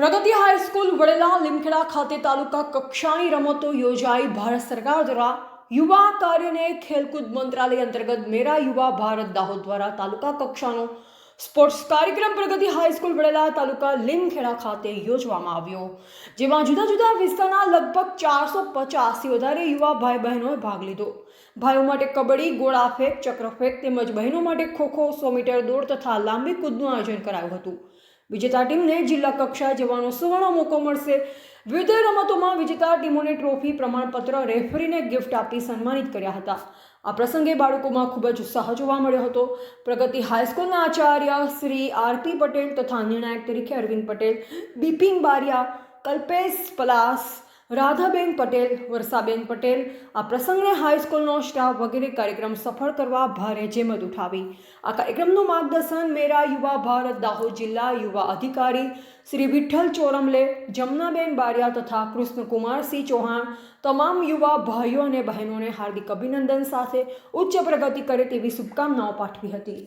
પ્રગતિ high school વડેલા Limkheda ખાતે તાલુકા કક્ષાની રમતો યોજાઈ. ભારત સરકાર દ્વારા યુવા કાર્યને ખેલકૂદ મંત્રાલય અંતર્ગત મેરા યુવા ભારત દાહોદ દ્વારા તાલુકા કક્ષાનો સ્પોર્ટ્સ કાર્યક્રમ પ્રગતિ હાઈસ્કૂલ વડેલા તાલુકા લીમખેડા ખાતે યોજવામાં આવ્યો. જેમાં જુદા જુદા વિસ્તારના લગભગ ચારસો પચાસથી વધારે યુવા ભાઈ બહેનોએ ભાગ લીધો. ભાઈઓ માટે કબડ્ડી ગોળા ફેંક ચક્ર ફેંક તેમજ બહેનો માટે ખોખો, સો મીટર દોડ તથા લાંબી કૂદનું આયોજન કરાયું હતું. વિજેતા ટીમને જિલ્લા કક્ષાએ જવાનો સુવર્ણ મોકો મળશે. વિવિધ રમતોમાં વિજેતા ટીમોને ટ્રોફી, પ્રમાણપત્ર, રેફરીને ગિફ્ટ આપી સન્માનિત કર્યા હતા. આ પ્રસંગે બાળકોમાં ખૂબ જ ઉત્સાહ જોવા મળ્યો હતો. પ્રગતિ હાઈસ્કૂલના આચાર્ય શ્રી આરપી પટેલ તથા નિર્ણાયક તરીકે અરવિંદ પટેલ, બિપિન બારિયા, કલ્પેશ પલાસ રાધાબેન પટેલ, વર્ષાબેન પટેલ, આ પ્રસંગે હાઈસ્કૂલનો સ્ટાફ વગેરે કાર્યક્રમ સફળ કરવા ભારે જેમત ઉઠાવી. આ કાર્યક્રમનું માર્ગદર્શન મેરા યુવા ભારત દાહોદ જિલ્લા યુવા અધિકારી શ્રી વિઠ્ઠલ ચોરમલે જમનાબેન બારિયા તથા કૃષ્ણકુમારસિંહ ચૌહાણ તમામ યુવા ભાઈઓ અને બહેનોને હાર્દિક અભિનંદન સાથે ઉચ્ચ પ્રગતિ કરે તેવી શુભકામનાઓ પાઠવી હતી.